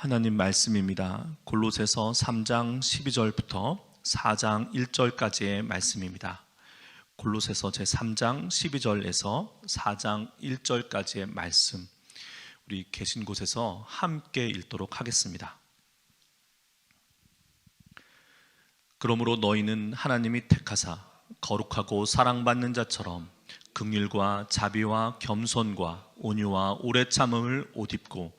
하나님 말씀입니다. 골로새서 3장 12절부터 4장 1절까지의 말씀입니다. 골로새서 제 3장 12절에서 4장 1절까지의 말씀 우리 계신 곳에서 함께 읽도록 하겠습니다. 그러므로 너희는 하나님이 택하사 거룩하고 사랑받는 자처럼 긍휼과 자비와 겸손과 온유와 오래 참음을 옷 입고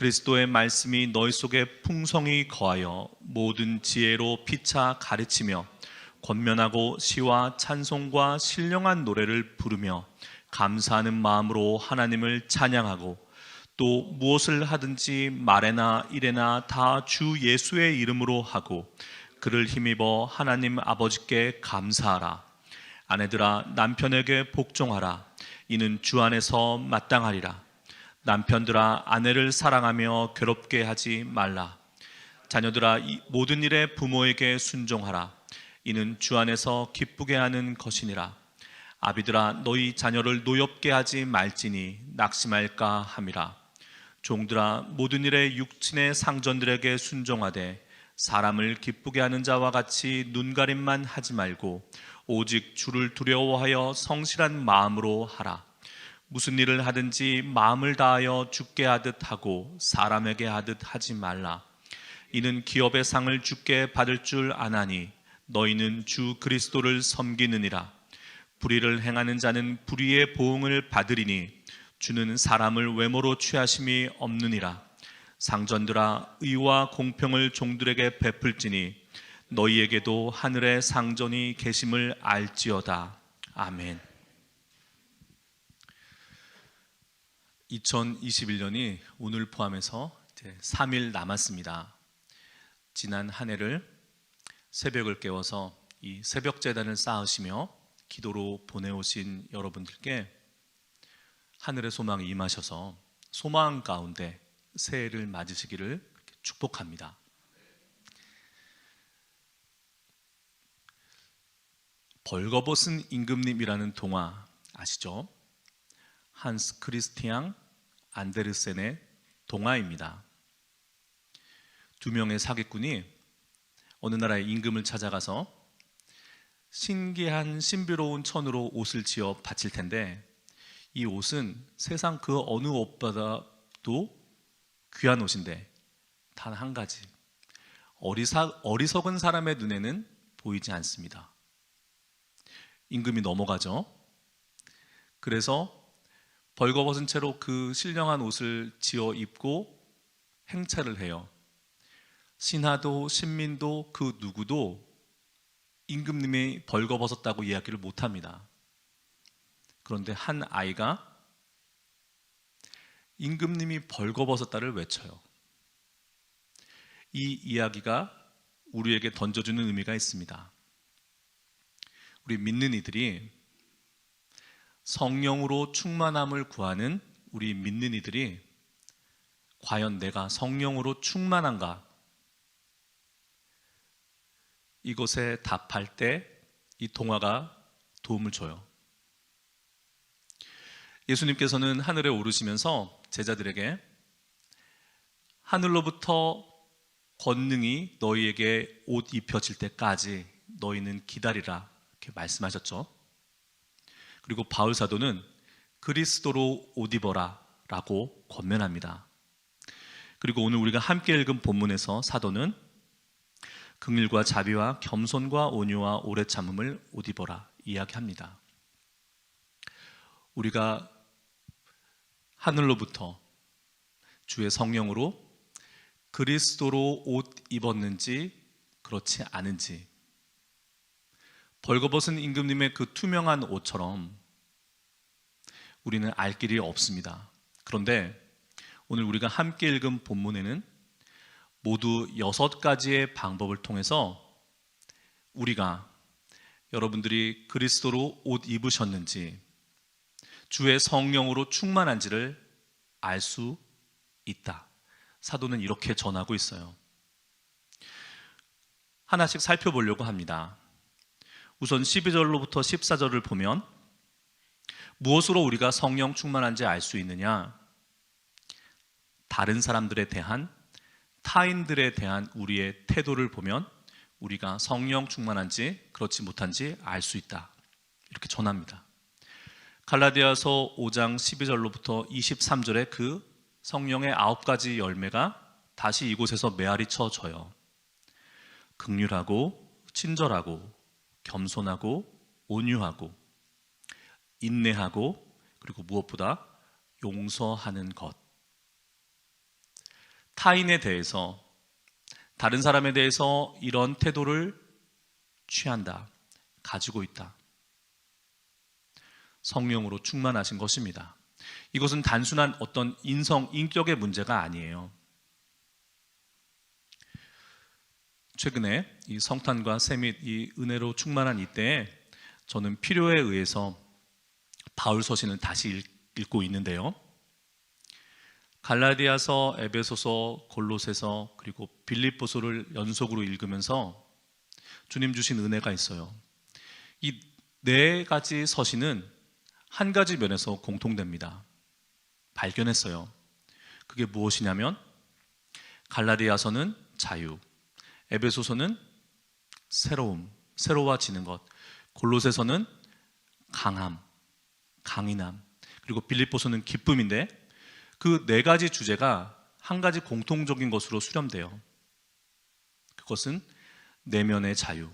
그리스도의 말씀이 너희 속에 풍성히 거하여 모든 지혜로 피차 가르치며 권면하고 시와 찬송과 신령한 노래를 부르며 감사하는 마음으로 하나님을 찬양하고 또 무엇을 하든지 말에나 일에나 다 주 예수의 이름으로 하고 그를 힘입어 하나님 아버지께 감사하라. 아내들아 남편에게 복종하라. 이는 주 안에서 마땅하리라 남편들아 아내를 사랑하며 괴롭게 하지 말라. 자녀들아 이 모든 일에 부모에게 순종하라. 이는 주 안에서 기쁘게 하는 것이니라. 아비들아 너희 자녀를 노엽게 하지 말지니 낙심할까 함이라. 종들아 모든 일에 육친의 상전들에게 순종하되 사람을 기쁘게 하는 자와 같이 눈가림만 하지 말고 오직 주를 두려워하여 성실한 마음으로 하라. 무슨 일을 하든지 마음을 다하여 죽게 하듯 하고 사람에게 하듯 하지 말라. 이는 기업의 상을 죽게 받을 줄 아나니 너희는 주 그리스도를 섬기느니라. 불의를 행하는 자는 불의의 보응을 받으리니 주는 사람을 외모로 취하심이 없느니라. 상전들아 의와 공평을 종들에게 베풀지니 너희에게도 하늘의 상전이 계심을 알지어다. 아멘. 2021년이 오늘 포함해서 이제 3일 남았습니다. 지난 한 해를 새벽을 깨워서 이 새벽 재단을 쌓으시며 기도로 보내오신 여러분들께 하늘의 소망이 임하셔서 소망 가운데 새해를 맞으시기를 축복합니다. 벌거벗은 임금님이라는 동화 아시죠? 한스 크리스티앙 안데르센의 동화입니다. 두 명의 사기꾼이 어느 나라의 임금을 찾아가서 신기한 신비로운 천으로 옷을 지어 바칠 텐데 이 옷은 세상 그 어느 옷보다도 귀한 옷인데 단 한 가지 어리사, 어리석은 사람의 눈에는 보이지 않습니다. 임금이 넘어가죠. 그래서 벌거벗은 채로 그 신령한 옷을 지어 입고 행차를 해요. 신하도 신민도 그 누구도 임금님이 벌거벗었다고 이야기를 못합니다. 그런데 한 아이가 임금님이 벌거벗었다를 외쳐요. 이 이야기가 우리에게 던져주는 의미가 있습니다. 우리 믿는 이들이 성령으로 충만함을 구하는 우리 믿는 이들이 과연 내가 성령으로 충만한가? 이것에 답할 때 이 동화가 도움을 줘요. 예수님께서는 하늘에 오르시면서 제자들에게 하늘로부터 권능이 너희에게 옷 입혀질 때까지 너희는 기다리라 이렇게 말씀하셨죠. 그리고 바울 사도는 그리스도로 옷 입어라라고 권면합니다. 그리고 오늘 우리가 함께 읽은 본문에서 사도는 긍휼과 자비와 겸손과 온유와 오래 참음을 옷 입어라 이야기합니다. 우리가 하늘로부터 주의 성령으로 그리스도로 옷 입었는지 그렇지 않은지 벌거벗은 임금님의 그 투명한 옷처럼 우리는 알 길이 없습니다. 그런데 오늘 우리가 함께 읽은 본문에는 모두 여섯 가지의 방법을 통해서 우리가 여러분들이 그리스도로 옷 입으셨는지 주의 성령으로 충만한지를 알 수 있다. 사도는 이렇게 전하고 있어요. 하나씩 살펴보려고 합니다. 우선 12절로부터 14절을 보면 무엇으로 우리가 성령 충만한지 알 수 있느냐? 다른 사람들에 대한 타인들에 대한 우리의 태도를 보면 우리가 성령 충만한지 그렇지 못한지 알 수 있다. 이렇게 전합니다. 갈라디아서 5장 12절로부터 23절에 그 성령의 아홉 가지 열매가 다시 이곳에서 메아리 쳐져요. 극률하고 친절하고 겸손하고 온유하고 인내하고 그리고 무엇보다 용서하는 것. 타인에 대해서 다른 사람에 대해서 이런 태도를 취한다. 가지고 있다. 성령으로 충만하신 것입니다. 이것은 단순한 어떤 인성, 인격의 문제가 아니에요. 최근에 이 성탄과 세밋 이 은혜로 충만한 이때에 저는 필요에 의해서 바울 서신을 다시 읽- 읽고 있는데요. 갈라디아서, 에베소서, 골로새서 그리고 빌립보서를 연속으로 읽으면서 주님 주신 은혜가 있어요. 이 네 가지 서신은 한 가지 면에서 공통됩니다. 발견했어요. 그게 무엇이냐면 갈라디아서는 자유, 에베소서는 새로움, 새로워지는 것, 골로새서는 강함, 강인함, 그리고 빌립보서는 기쁨인데 그 네 가지 주제가 한 가지 공통적인 것으로 수렴돼요. 그것은 내면의 자유,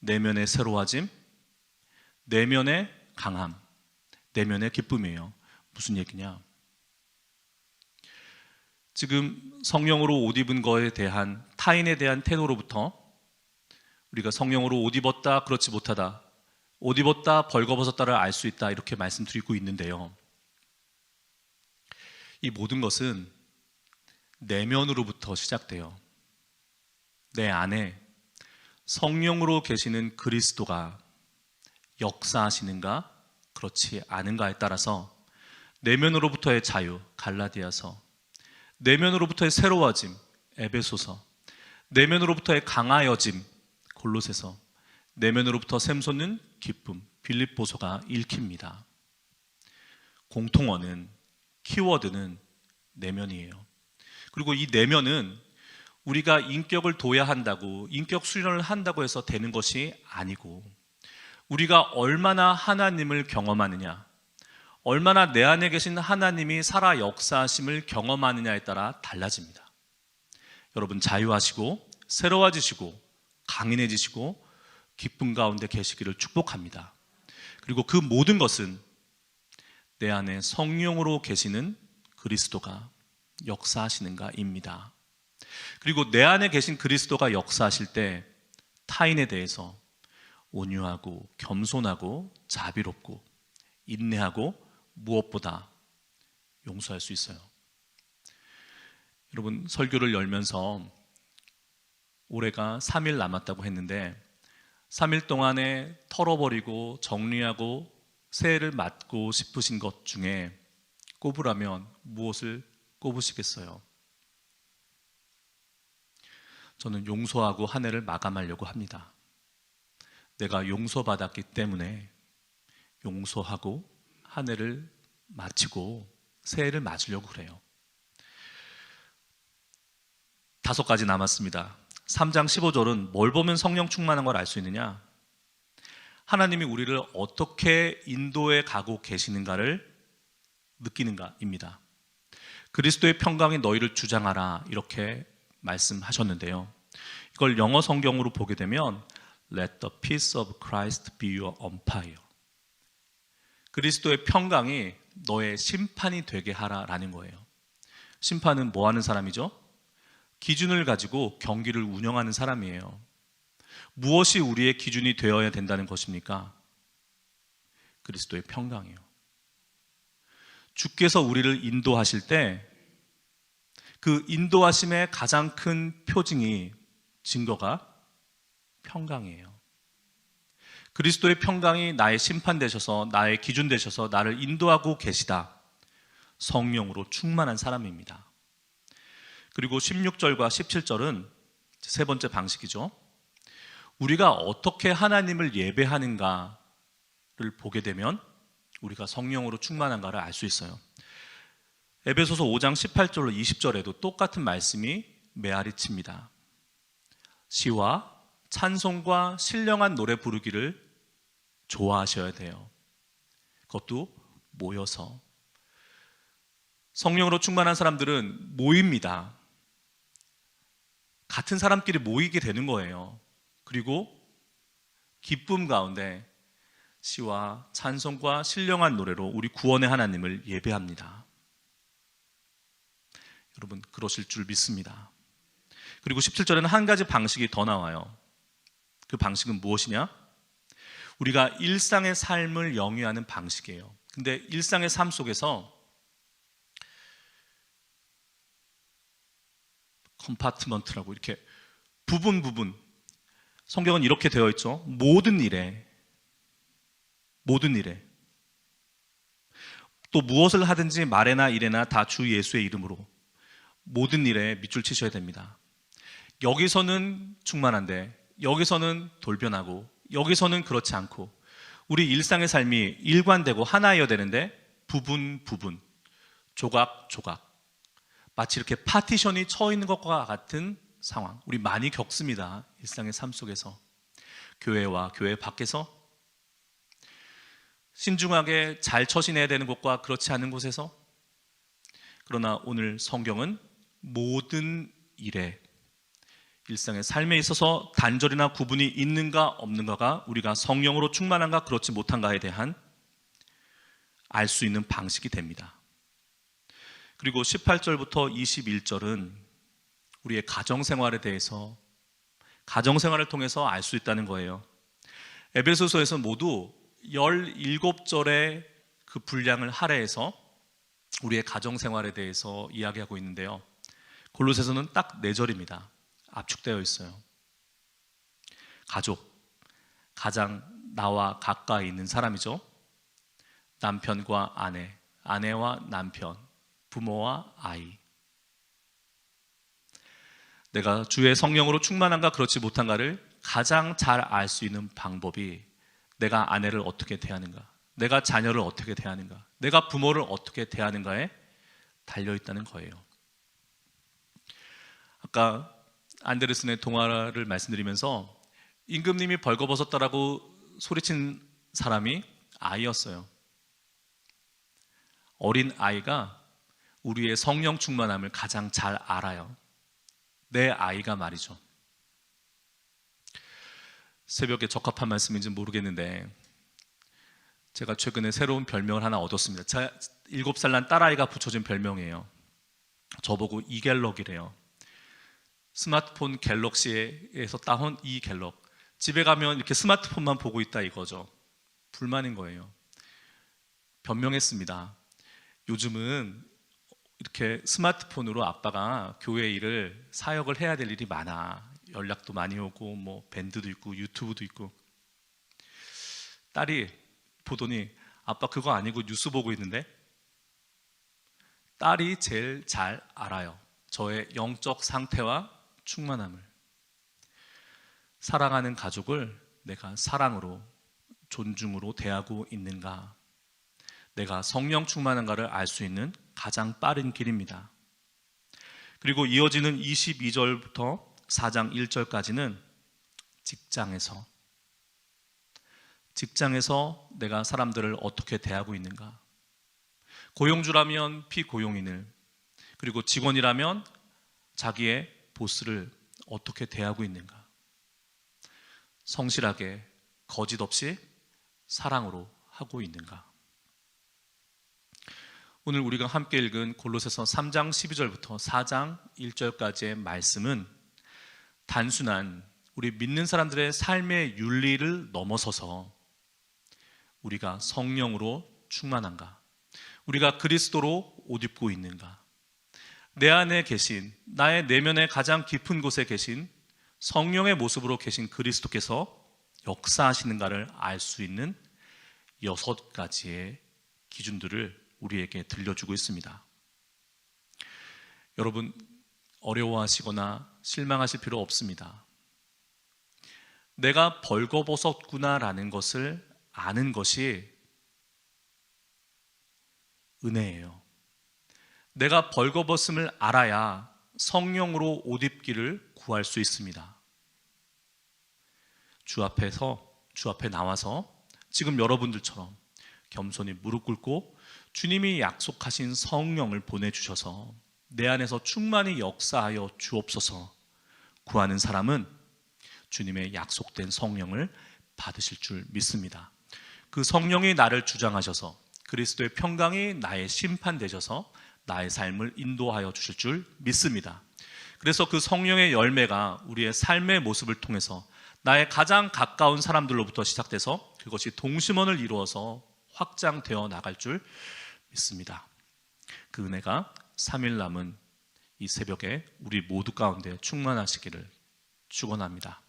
내면의 새로워짐, 내면의 강함, 내면의 기쁨이에요. 무슨 얘기냐? 지금 성령으로 옷 입은 거에 대한 타인에 대한 태도로부터 우리가 성령으로 옷 입었다 그렇지 못하다 옷 입었다 벌거벗었다를 알 수 있다 이렇게 말씀드리고 있는데요. 이 모든 것은 내면으로부터 시작돼요. 내 안에 성령으로 계시는 그리스도가 역사하시는가 그렇지 않은가에 따라서 내면으로부터의 자유 갈라디아서 내면으로부터의 새로워짐 에베소서 내면으로부터의 강하여짐 골로새서 내면으로부터 샘솟는 기쁨 빌립보서가 읽힙니다. 공통어는 키워드는 내면이에요. 그리고 이 내면은 우리가 인격을 둬야 한다고 인격 수련을 한다고 해서 되는 것이 아니고 우리가 얼마나 하나님을 경험하느냐 얼마나 내 안에 계신 하나님이 살아 역사하심을 경험하느냐에 따라 달라집니다. 여러분 자유하시고 새로워지시고 강인해지시고 기쁨 가운데 계시기를 축복합니다. 그리고 그 모든 것은 내 안에 성령으로 계시는 그리스도가 역사하시는가입니다. 그리고 내 안에 계신 그리스도가 역사하실 때 타인에 대해서 온유하고 겸손하고 자비롭고 인내하고 무엇보다 용서할 수 있어요. 여러분 설교를 열면서 올해가 3일 남았다고 했는데 3일 동안에 털어버리고 정리하고 새해를 맞고 싶으신 것 중에 꼽으라면 무엇을 꼽으시겠어요? 저는 용서하고 한 해를 마감하려고 합니다. 내가 용서받았기 때문에 용서하고 한 해를 마치고 새해를 맞으려고 그래요. 다섯 가지 남았습니다. 3장 15절은 뭘 보면 성령 충만한 걸 알 수 있느냐? 하나님이 우리를 어떻게 인도해 가고 계시는가를 느끼는가입니다. 그리스도의 평강이 너희를 주장하라 이렇게 말씀하셨는데요. 이걸 영어 성경으로 보게 되면 Let the peace of Christ be your umpire. 그리스도의 평강이 너의 심판이 되게 하라라는 거예요. 심판은 뭐 하는 사람이죠? 기준을 가지고 경기를 운영하는 사람이에요. 무엇이 우리의 기준이 되어야 된다는 것입니까? 그리스도의 평강이에요. 주께서 우리를 인도하실 때 그 인도하심의 가장 큰 표징이 증거가 평강이에요. 그리스도의 평강이 나의 심판 되셔서 나의 기준 되셔서 나를 인도하고 계시다. 성령으로 충만한 사람입니다. 그리고 16절과 17절은 세 번째 방식이죠. 우리가 어떻게 하나님을 예배하는가를 보게 되면 우리가 성령으로 충만한가를 알 수 있어요. 에베소서 5장 18절로 20절에도 똑같은 말씀이 메아리 칩니다. 시와 찬송과 신령한 노래 부르기를 좋아하셔야 돼요. 그것도 모여서. 성령으로 충만한 사람들은 모입니다. 같은 사람끼리 모이게 되는 거예요. 그리고 기쁨 가운데 시와 찬송과 신령한 노래로 우리 구원의 하나님을 예배합니다. 여러분, 그러실 줄 믿습니다. 그리고 17절에는 한 가지 방식이 더 나와요. 그 방식은 무엇이냐? 우리가 일상의 삶을 영위하는 방식이에요. 근데 일상의 삶 속에서 컴파트먼트라고 이렇게 부분 부분 성경은 이렇게 되어 있죠. 모든 일에 모든 일에 또 무엇을 하든지 말에나 일에나 다 주 예수의 이름으로 모든 일에 밑줄 치셔야 됩니다. 여기서는 충만한데 여기서는 돌변하고 여기서는 그렇지 않고 우리 일상의 삶이 일관되고 하나여야 되는데 부분 부분 조각 조각 마치 이렇게 파티션이 쳐 있는 것과 같은 상황. 우리 많이 겪습니다. 일상의 삶 속에서. 교회와 교회 밖에서. 신중하게 잘 처신해야 되는 곳과 그렇지 않은 곳에서. 그러나 오늘 성경은 모든 일에 일상의 삶에 있어서 단절이나 구분이 있는가 없는가가 우리가 성령으로 충만한가 그렇지 못한가에 대한 알 수 있는 방식이 됩니다. 그리고 18절부터 21절은 우리의 가정 생활에 대해서 가정 생활을 통해서 알 수 있다는 거예요. 에베소서에서 모두 17절의 그 분량을 할애해서 우리의 가정 생활에 대해서 이야기하고 있는데요. 골로새서는 딱 4절입니다. 압축되어 있어요. 가족, 가장 나와 가까이 있는 사람이죠. 남편과 아내, 아내와 남편, 부모와 아이. 내가 주의 성령으로 충만한가 그렇지 못한가를 가장 잘 알 수 있는 방법이 내가 아내를 어떻게 대하는가, 내가 자녀를 어떻게 대하는가, 내가 부모를 어떻게 대하는가에 달려 있다는 거예요. 아까 안데르슨의 동화를 말씀드리면서 임금님이 벌거벗었다라고 소리친 사람이 아이였어요. 어린 아이가 우리의 성령 충만함을 가장 잘 알아요. 내 아이가 말이죠. 새벽에 적합한 말씀인지 모르겠는데 제가 최근에 새로운 별명을 하나 얻었습니다. 제 7살 난 딸아이가 붙여준 별명이에요. 저보고 이갤럭이래요. 스마트폰 갤럭시에서 따온 이 갤럭. 집에 가면 이렇게 스마트폰만 보고 있다 이거죠. 불만인 거예요. 변명했습니다. 요즘은 이렇게 스마트폰으로 아빠가 교회 일을 사역을 해야 될 일이 많아. 연락도 많이 오고 뭐 밴드도 있고 유튜브도 있고. 딸이 보더니 아빠 그거 아니고 뉴스 보고 있는데 딸이 제일 잘 알아요. 저의 영적 상태와 충만함을. 사랑하는 가족을 내가 사랑으로, 존중으로 대하고 있는가? 내가 성령 충만한가를 알 수 있는 가장 빠른 길입니다. 그리고 이어지는 22절부터 4장 1절까지는 직장에서 직장에서 내가 사람들을 어떻게 대하고 있는가? 고용주라면 피고용인을 그리고 직원이라면 자기의 보스를 어떻게 대하고 있는가? 성실하게 거짓 없이 사랑으로 하고 있는가? 오늘 우리가 함께 읽은 골로새서 3장 12절부터 4장 1절까지의 말씀은 단순한 우리 믿는 사람들의 삶의 윤리를 넘어서서 우리가 성령으로 충만한가? 우리가 그리스도로 옷 입고 있는가? 내 안에 계신 나의 내면의 가장 깊은 곳에 계신 성령의 모습으로 계신 그리스도께서 역사하시는가를 알 수 있는 여섯 가지의 기준들을 우리에게 들려주고 있습니다. 여러분, 어려워하시거나 실망하실 필요 없습니다. 내가 벌거벗었구나라는 것을 아는 것이 은혜예요. 내가 벌거벗음을 알아야 성령으로 옷 입기를 구할 수 있습니다. 주 앞에서 주 앞에 나와서 지금 여러분들처럼 겸손히 무릎 꿇고 주님이 약속하신 성령을 보내 주셔서 내 안에서 충만히 역사하여 주옵소서 구하는 사람은 주님의 약속된 성령을 받으실 줄 믿습니다. 그 성령이 나를 주장하셔서 그리스도의 평강이 나의 심판 되셔서 나의 삶을 인도하여 주실 줄 믿습니다. 그래서 그 성령의 열매가 우리의 삶의 모습을 통해서 나의 가장 가까운 사람들로부터 시작돼서 그것이 동심원을 이루어서 확장되어 나갈 줄 믿습니다. 그 은혜가 3일 남은 이 새벽에 우리 모두 가운데 충만하시기를 축원합니다.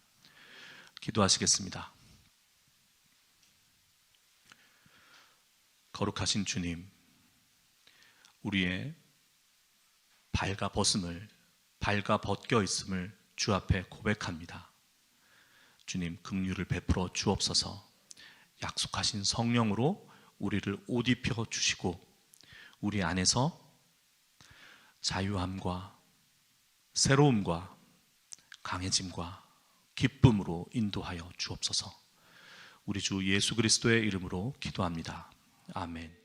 기도하시겠습니다. 거룩하신 주님, 우리의 발가 벗음을 발가 벗겨 있음을 주 앞에 고백합니다. 주님 긍휼을 베풀어 주옵소서. 약속하신 성령으로 우리를 옷 입혀 주시고 우리 안에서 자유함과 새로움과 강해짐과 기쁨으로 인도하여 주옵소서. 우리 주 예수 그리스도의 이름으로 기도합니다. 아멘.